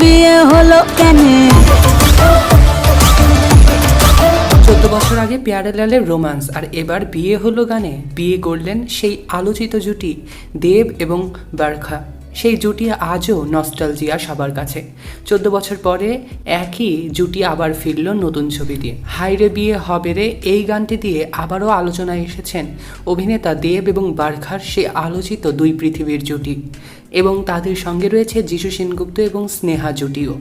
বিয়ে হলো চোদ্দ বছর আগে প্যারালালের রোমান্স, আর এবার বিয়ে হলো গানে। বিয়ে করলেন সেই আলোচিত জুটি, দেব এবং বারখা। সেই জুটি আজও নস্টালজিয়া সবার কাছে। চোদ্দ বছর পরে একই জুটি আবার ফিরল নতুন ছবি দিয়ে। হাইরে বিয়ে হবে রে এই গানটি দিয়ে আবারও আলোচনায় এসেছেন অভিনেতা দেব এবং বারখার সে আলোচিত দুই পৃথিবীর জুটি এবং তাদের সঙ্গে রয়েছে যিশু সেনগুপ্ত এবং স্নেহা জুটিও।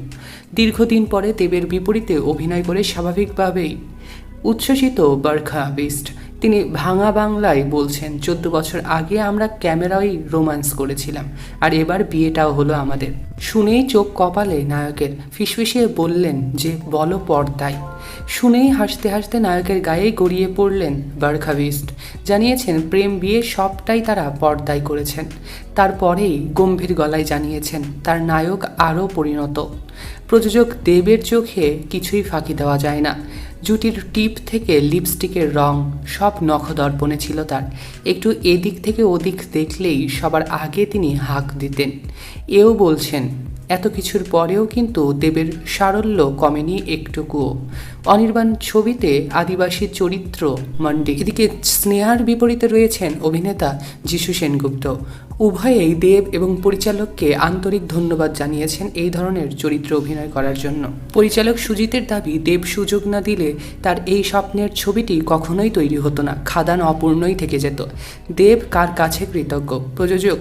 দীর্ঘদিন পরে দেবের বিপরীতে অভিনয় করে স্বাভাবিকভাবেই উচ্ছ্বসিত বারখা বিস্ট। তিনি ভাঙা বাংলায় বলছেন, চোদ্দ বছর আগে আমরা ক্যামেরায় রোমান্স করেছিলাম, আর এবার বিয়েটাও হলো আমাদের। শুনেই চোখ কপালে নায়কের ফিসফিসিয়ে বললেন যে, বলো পর্দায়। শুনেই হাসতে হাসতে নায়কের গায়ে গড়িয়ে পড়লেন বারখা বিস্ট। জানিয়েছেন, প্রেম বিয়ে সবটাই তারা পর্দায় করেছেন। তারপরেই গম্ভীর গলায় জানিয়েছেন, তার নায়ক আরও পরিণত। প্রযোজক দেবের চোখে কিছুই ফাঁকি দেওয়া যায় না। জুটির টিপ থেকে লিপস্টিকের রং, সব নখদর্পণে ছিল তার। একটু এদিক থেকে ওদিক দেখলেই সবার আগে তিনি হাঁক দিতেন। এও বলছেন, এত কিছুর পরেও কিন্তু দেবের সারল্য কমেনি একটুকুও। অনির্বাণ ছবিতে আদিবাসী চরিত্র মন্ডি এদিকে স্নেহার বিপরীতে রয়েছেন অভিনেতা যিশু সেনগুপ্ত। উভয়েই দেব এবং পরিচালককে আন্তরিক ধন্যবাদ জানিয়েছেন এই ধরনের চরিত্র অভিনয় করার জন্য। পরিচালক সুজিতের দাবি, দেব সুযোগ না দিলে তার এই স্বপ্নের ছবিটি কখনোই তৈরি হতো না, খাদান অপূর্ণই থেকে যেত। দেব কার কাছে কৃতজ্ঞ? প্রযোজক,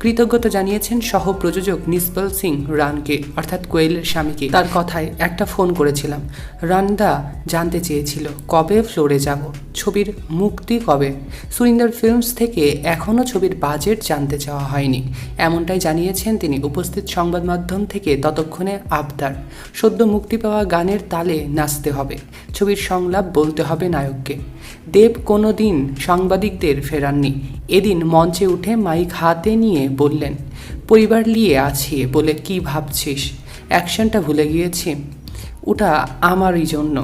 কৃতজ্ঞতা জানিয়েছেন সহ প্রযোজক নিসবল সিং রানকে, অর্থাৎ কোয়েলের স্বামীকে। তার কথায় একটা ফোন করেছিলাম। রানদা জানতে চেয়েছিল, কবে ফ্লোরে যাব? ছবির মুক্তি কবে? সুরিন্দর ফিল্মস থেকে এখনও ছবির বাজেট জানতে চাওয়া হয়নি। এমনটাই জানিয়েছেন তিনি উপস্থিত সংবাদ মাধ্যম থেকে ততক্ষণে আবদার। সদ্য মুক্তি পাওয়া গানের তালে নাচতে হবে। ছবির সংলাপ বলতে হবে নায়ককে। দেব কোনো দিন সাংবাদিকদের ফেরাননি। এদিন মঞ্চে উঠে মাইক হাতে নিয়ে বললেন, পরিবার নিয়ে আছি বলে কি ভাবছিস? অ্যাকশনটা ভুলে গিয়েছি। ওটা আমারই জন্য।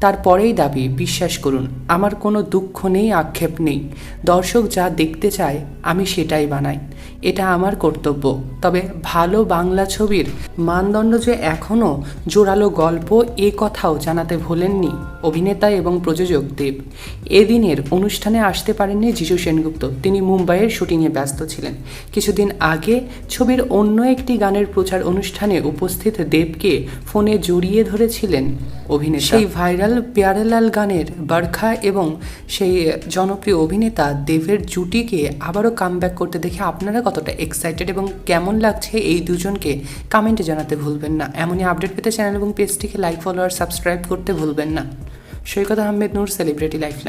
তারপরেই দাবি, বিশ্বাস করুন, আমার কোনো দুঃখ নেই, আক্ষেপ নেই। দর্শক যা দেখতে চায়, আমি সেটাই বানাই। এটা আমার কর্তব্য। তবে ভালো বাংলা ছবির মানদণ্ড যে এখনও, জোরালো গল্প এ কথাও জানাতে ভোলেননি অভিনেতা এবং প্রযোজক দেব। এদিনের অনুষ্ঠানে আসতে পারেননি যিশু সেনগুপ্ত। তিনি মুম্বাইয়ের শুটিংয়ে ব্যস্ত ছিলেন। কিছুদিন আগে ছবির অন্য একটি গানের প্রচার অনুষ্ঠানে উপস্থিত দেবকে ফোনে জড়িয়ে ধরেছিলেন অভিনেতা। সেই ভাইরাল প্যারালাল গানের বারখা এবং সেই জনপ্রিয় অভিনেতা দেবের জুটিকে আবারও কামব্যাক করতে দেখে আপনারা কতটা এক্সাইটেড এবং কেমন লাগছে এই দুজনকে কমেন্টে জানাতে ভুলবেন না। এমনই আপডেট পেতে চ্যানেল এবং পেজটিকে লাইক ফলো আর সাবস্ক্রাইব করতে ভুলবেন না। Saikat Ahmed Noor celebrity lifeline